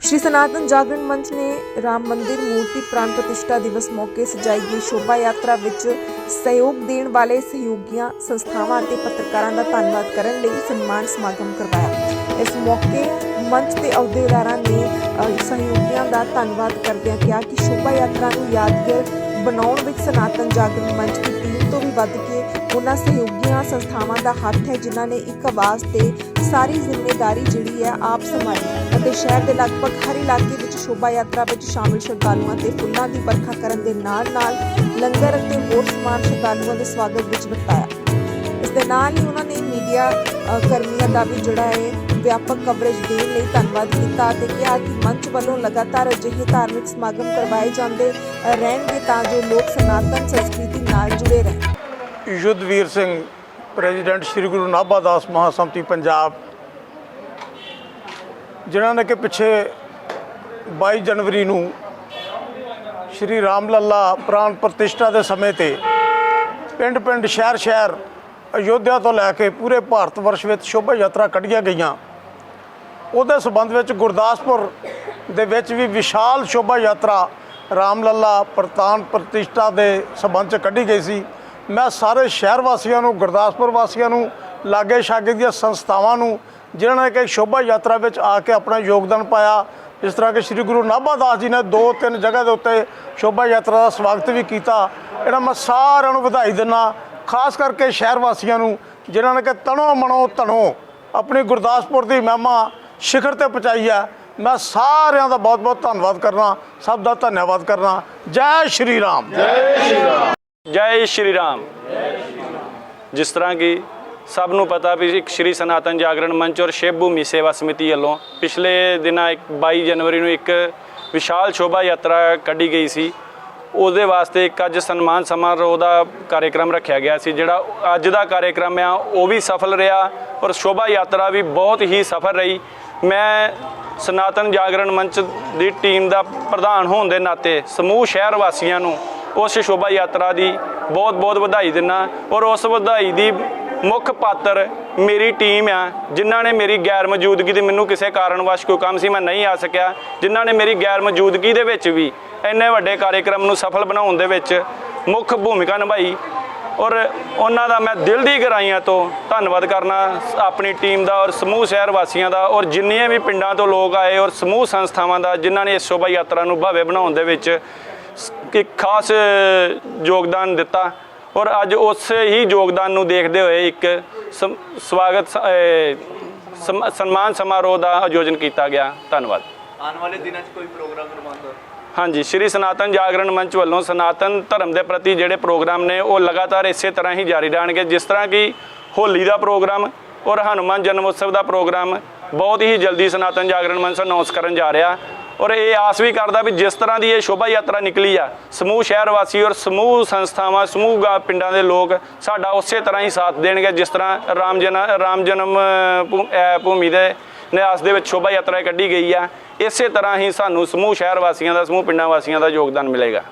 ਸ਼੍ਰੀ ਸਨਾਤਨ ਜਾਗਰਣ ਮੰਚ ਨੇ ਰਾਮ ਮੰਦਿਰ ਮੂਰਤੀ ਪ੍ਰਾਣ ਪ੍ਰਤਿਸ਼ਠਾ ਦਿਵਸ ਮੌਕੇ ਸਜਾਈ ਗਈ ਸ਼ੋਭਾ ਯਾਤਰਾ ਵਿੱਚ ਸਹਿਯੋਗ ਦੇਣ ਵਾਲੇ ਸਹਿਯੋਗੀਆਂ, ਸੰਸਥਾਵਾਂ ਅਤੇ ਪੱਤਰਕਾਰਾਂ ਦਾ ਧੰਨਵਾਦ ਕਰਨ ਲਈ ਸਨਮਾਨ ਸਮਾਗਮ ਕਰਵਾਇਆ। ਇਸ ਮੌਕੇ ਮੰਚ ਦੇ ਅਹੁਦੇਦਾਰਾਂ ਨੇ ਸਹਿਯੋਗੀਆਂ ਦਾ ਧੰਨਵਾਦ ਕਰਦਿਆਂ ਕਿਹਾ ਕਿ ਸ਼ੋਭਾ ਯਾਤਰਾ ਨੂੰ ਯਾਦਗਾਰ ਬਣਾਉਣ ਵਿੱਚ ਸਨਾਤਨ ਜਾਗਰਣ ਮੰਚ ਦੀ ਟੀਮ ਤੋਂ ਵੀ ਵੱਧ ਕੇ ਉਹਨਾਂ ਸਹਿਯੋਗੀਆਂ, ਸੰਸਥਾਵਾਂ ਦਾ ਹੱਥ ਹੈ ਜਿਨ੍ਹਾਂ ਨੇ ਇੱਕ ਆਵਾਜ਼ ਤੇ ਸਾਰੀ ਜ਼ਿੰਮੇਵਾਰੀ ਜਿਹੜੀ ਹੈ ਆਪ ਸੰਭਾਲੀ। ਅਤੇ ਸ਼ਹਿਰ ਦੇ ਲਗਭਗ ਹਰ ਇਲਾਕੇ ਵਿੱਚ ਸ਼ੋਭਾ ਯਾਤਰਾ ਵਿੱਚ ਸ਼ਾਮਿਲ ਸ਼ਰਧਾਲੂਆਂ ਤੇ ਫੁੱਲਾਂ ਦੀ ਵਰਖਾ ਕਰਨ ਦੇ ਨਾਲ ਨਾਲ ਲੰਗਰ ਅਤੇ ਹੋਰ ਸਮਾਨ ਸ਼ਰਧਾਲੂਆਂ ਦੇ ਸਵਾਗਤ ਵਿੱਚ ਵਰਤਾਇਆ ਇਸ ਦੇ ਨਾਲ ਹੀ ਉਹਨਾਂ ਨੇ ਮੀਡੀਆ ਕਰਮੀਆਂ ਦਾ ਵੀ ਜਿਹੜਾ ਹੈ, ਵਿਆਪਕ ਕਵਰੇਜ ਦੇਣ ਲਈ ਧੰਨਵਾਦ ਕੀਤਾ ਅਤੇ ਕਿਹਾ ਕਿ ਮੰਚ ਵੱਲੋਂ ਲਗਾਤਾਰ ਅਜਿਹੇ ਧਾਰਮਿਕ ਸਮਾਗਮ ਕਰਵਾਏ ਜਾਂਦੇ ਰਹਿਣਗੇ ਤਾਂ ਜੋ ਲੋਕ ਸਨਾਤਨ ਸੰਸਕ੍ਰਿਤੀ ਨਾਲ ਜੁੜੇ ਰਹਿਣ। ਯੁੱਧਵੀਰ ਸਿੰਘ, ਪ੍ਰੈਜ਼ੀਡੈਂਟ ਸ੍ਰੀ ਗੁਰੂ ਨਾਭਾ ਦਾਸ ਮਹਾਸੰਮਤੀ ਪੰਜਾਬ। ਜਿਨ੍ਹਾਂ ਨੇ ਕਿ ਪਿੱਛੇ 22 ਜਨਵਰੀ ਨੂੰ ਸ੍ਰੀ ਰਾਮ ਲੱਲਾ ਪ੍ਰਾਣ ਪ੍ਰਤਿਸ਼ਠਾ ਦੇ ਸਮੇਂ ਤੇ ਪਿੰਡ-ਪਿੰਡ, ਸ਼ਹਿਰ-ਸ਼ਹਿਰ ਅਯੋਧਿਆ ਤੋਂ ਲੈ ਕੇ ਪੂਰੇ ਭਾਰਤ ਵਰਸ਼ ਵਿੱਚ ਸ਼ੋਭਾ ਯਾਤਰਾ ਕੱਢੀਆਂ ਗਈਆਂ। ਉਹਦੇ ਸਬੰਧ ਵਿੱਚ ਗੁਰਦਾਸਪੁਰ ਦੇ ਵਿੱਚ ਵੀ ਵਿਸ਼ਾਲ ਸ਼ੋਭਾ ਯਾਤਰਾ ਰਾਮ ਲੱਲਾ ਪ੍ਰਤਾਨ ਪ੍ਰਤਿਸ਼ਠਾ ਦੇ ਸਬੰਧ ਚ ਕੱਢੀ ਗਈ ਸੀ। ਮੈਂ ਸਾਰੇ ਸ਼ਹਿਰ ਵਾਸੀਆਂ ਨੂੰ, ਗੁਰਦਾਸਪੁਰ ਵਾਸੀਆਂ ਨੂੰ ਲਾਗੇ ਛਾਗੇ ਦੀਆਂ ਸੰਸਥਾਵਾਂ ਨੂੰ ਜਿਨ੍ਹਾਂ ਨੇ ਕਿ ਸ਼ੋਭਾ ਯਾਤਰਾ ਵਿੱਚ ਆ ਕੇ ਆਪਣਾ ਯੋਗਦਾਨ ਪਾਇਆ। ਜਿਸ ਤਰ੍ਹਾਂ ਕਿ ਸ੍ਰੀ ਗੁਰੂ ਨਾਭਾ ਦਾਸ ਜੀ ਨੇ ਦੋ ਤਿੰਨ ਜਗ੍ਹਾ ਦੇ ਉੱਤੇ ਸ਼ੋਭਾ ਯਾਤਰਾ ਦਾ ਸਵਾਗਤ ਵੀ ਕੀਤਾ। ਇਹਨਾਂ ਮੈਂ ਸਾਰਿਆਂ ਨੂੰ ਵਧਾਈ ਦਿੰਦਾ ਖਾਸ ਕਰਕੇ ਸ਼ਹਿਰ ਵਾਸੀਆਂ ਨੂੰ, ਜਿਨ੍ਹਾਂ ਨੇ ਕਿ ਤਣੋ ਮਣੋ ਧਨੋ ਆਪਣੀ ਗੁਰਦਾਸਪੁਰ ਦੀ ਮਹਿਮਾ ਸਿਖਰ ਤੇ ਪਹੁੰਚਾਈ ਹੈ। ਮੈਂ ਸਾਰਿਆਂ ਦਾ ਬਹੁਤ ਬਹੁਤ ਧੰਨਵਾਦ ਕਰਨਾ ਸਭ ਦਾ ਧੰਨਵਾਦ ਕਰਨਾ ਜੈ ਸ਼੍ਰੀ ਰਾਮ। ਜੈ ਸ਼੍ਰੀ ਰਾਮ। ਜੈ ਸ਼੍ਰੀ ਰਾਮ। ਜਿਸ ਤਰ੍ਹਾਂ ਕਿ ਸਭ ਨੂੰ ਪਤਾ ਵੀ ਇੱਕ ਸ਼੍ਰੀ ਸਨਾਤਨ ਜਾਗਰਣ ਮੰਚ ਔਰ ਸ਼ਿਵ ਭੂਮੀ ਸੇਵਾ ਸਮਿਤੀ ਵੱਲੋਂ ਪਿਛਲੇ ਦਿਨਾਂ ਇੱਕ 22 ਜਨਵਰੀ ਨੂੰ ਇੱਕ ਵਿਸ਼ਾਲ ਸ਼ੋਭਾ ਯਾਤਰਾ ਕੱਢੀ ਗਈ ਸੀ। ਉਹਦੇ ਵਾਸਤੇ ਇੱਕ ਅੱਜ ਸਨਮਾਨ ਸਮਾਰੋਹ ਦਾ ਕਾਰਜਕ੍ਰਮ ਰੱਖਿਆ ਗਿਆ ਸੀ, ਜਿਹੜਾ ਅੱਜ ਦਾ ਕਾਰਜਕ੍ਰਮ ਆ, ਉਹ ਵੀ ਸਫਲ ਰਿਹਾ ਔਰ ਸ਼ੋਭਾ ਯਾਤਰਾ ਵੀ ਬਹੁਤ ਹੀ ਸਫਲ ਰਹੀ। ਮੈਂ ਸਨਾਤਨ ਜਾਗਰਣ ਮੰਚ ਦੀ ਟੀਮ ਦਾ ਪ੍ਰਧਾਨ ਹੋਣ ਦੇ ਨਾਤੇ ਸਮੂਹ ਸ਼ਹਿਰ ਵਾਸੀਆਂ ਨੂੰ ਉਸ ਸ਼ੋਭਾ ਯਾਤਰਾ ਦੀ ਬਹੁਤ ਬਹੁਤ ਵਧਾਈ ਦਿੰਨਾ ਔਰ ਉਸ ਵਧਾਈ ਦੀ ਮੁੱਖ ਪਾਤਰ ਮੇਰੀ ਟੀਮ ਆ, ਜਿਨ੍ਹਾਂ ਨੇ ਮੇਰੀ ਗੈਰ ਮੌਜੂਦਗੀ ਤੇ ਮੈਨੂੰ ਕਿਸੇ ਕਾਰਨ ਕਾਰਨਵਸ਼ ਕੋਈ ਕੰਮ ਸੀ, ਮੈਂ ਨਹੀਂ ਆ ਸਕਿਆ। ਜਿਨ੍ਹਾਂ ਨੇ ਮੇਰੀ ਗੈਰ ਮੌਜੂਦਗੀ ਦੇ ਵਿੱਚ ਵੀ ਇੰਨੇ ਵੱਡੇ ਕਾਰਜਕ੍ਰਮ ਨੂੰ ਸਫਲ ਬਣਾਉਣ ਦੇ ਵਿੱਚ ਮੁੱਖ ਭੂਮਿਕਾ ਨਿਭਾਈ ਔਰ ਉਹਨਾਂ ਦਾ ਮੈਂ ਦਿਲ ਦੀ ਗਹਿਰਾਈਆਂ ਤੋਂ ਧੰਨਵਾਦ ਕਰਨਾ, ਆਪਣੀ ਟੀਮ ਦਾ ਔਰ ਸਮੂਹ ਸ਼ਹਿਰ ਵਾਸੀਆਂ ਦਾ ਔਰ ਜਿੰਨੀਆਂ ਵੀ ਪਿੰਡਾਂ ਤੋਂ ਲੋਕ ਆਏ ਔਰ ਸਮੂਹ ਸੰਸਥਾਵਾਂ ਦਾ, ਜਿਨ੍ਹਾਂ ਨੇ ਇਸ ਸ਼ੋਭਾ ਯਾਤਰਾ ਨੂੰ ਭਾਵੇਂ ਬਣਾਉਣ ਦੇ ਵਿੱਚ ਇੱਕ ਖਾਸ ਯੋਗਦਾਨ ਦਿੱਤਾ। ਔਰ ਅੱਜ ਉਸੇ ਹੀ ਯੋਗਦਾਨ ਨੂੰ ਦੇਖਦੇ ਹੋਏ ਇੱਕ ਸਵਾਗਤ ਸਨਮਾਨ ਸਮਾਰੋਹ ਦਾ ਆਯੋਜਨ ਕੀਤਾ ਗਿਆ। ਧੰਨਵਾਦ। ਆਉਣ ਵਾਲੇ ਦਿਨਾਂ 'ਚ ਕੋਈ ਪ੍ਰੋਗਰਾਮ ਕਰਵਾਉਂਦਾ ਹਾਂਜੀ ਸ਼੍ਰੀ ਸਨਾਤਨ ਜਾਗਰਣ ਮੰਚ ਵੱਲੋਂ ਸਨਾਤਨ ਧਰਮ ਦੇ ਪ੍ਰਤੀ ਜਿਹੜੇ ਪ੍ਰੋਗਰਾਮ ਨੇ ਉਹ ਲਗਾਤਾਰ ਇਸੇ ਤਰ੍ਹਾਂ ਹੀ ਜਾਰੀ ਰਹਿਣਗੇ ਜਿਸ ਤਰ੍ਹਾਂ ਕਿ ਹੋਲੀ ਦਾ ਪ੍ਰੋਗਰਾਮ ਔਰ ਹਨੂੰਮਾਨ ਜਨਮ ਉਤਸਵ ਦਾ ਪ੍ਰੋਗਰਾਮ ਬਹੁਤ ਹੀ ਜਲਦੀ ਸਨਾਤਨ ਜਾਗਰਣ ਮੰਚ ਅਨਾਉਂਸ ਕਰਨ ਜਾ ਰਿਹਾ। ਔਰ ਇਹ ਆਸ ਵੀ ਕਰਦਾ ਵੀ ਜਿਸ ਤਰ੍ਹਾਂ ਦੀ ਇਹ ਸ਼ੋਭਾ ਯਾਤਰਾ ਨਿਕਲੀ ਆ, ਸਮੂਹ ਸ਼ਹਿਰ ਵਾਸੀ ਔਰ ਸਮੂਹ ਸੰਸਥਾਵਾਂ, ਸਮੂਹ ਗਾ- ਪਿੰਡਾਂ ਦੇ ਲੋਕ ਸਾਡਾ ਉਸੇ ਤਰ੍ਹਾਂ ਹੀ ਸਾਥ ਦੇਣਗੇ ਜਿਸ ਤਰ੍ਹਾਂ ਰਾਮ ਜਨ, ਰਾਮ ਜਨਮ, ਭੂ- ਭੂਮੀ ਦੇ ਨਿਆਸ ਦੇ ਵਿੱਚ ਸ਼ੋਭਾ ਯਾਤਰਾ ਕੱਢੀ ਗਈ ਆ, ਇਸੇ ਤਰ੍ਹਾਂ ਹੀ ਸਾਨੂੰ ਸਮੂਹ ਸ਼ਹਿਰ ਵਾਸੀਆਂ ਦਾ, ਸਮੂਹ ਪਿੰਡਾਂ ਵਾਸੀਆਂ ਦਾ ਯੋਗਦਾਨ ਮਿਲੇਗਾ।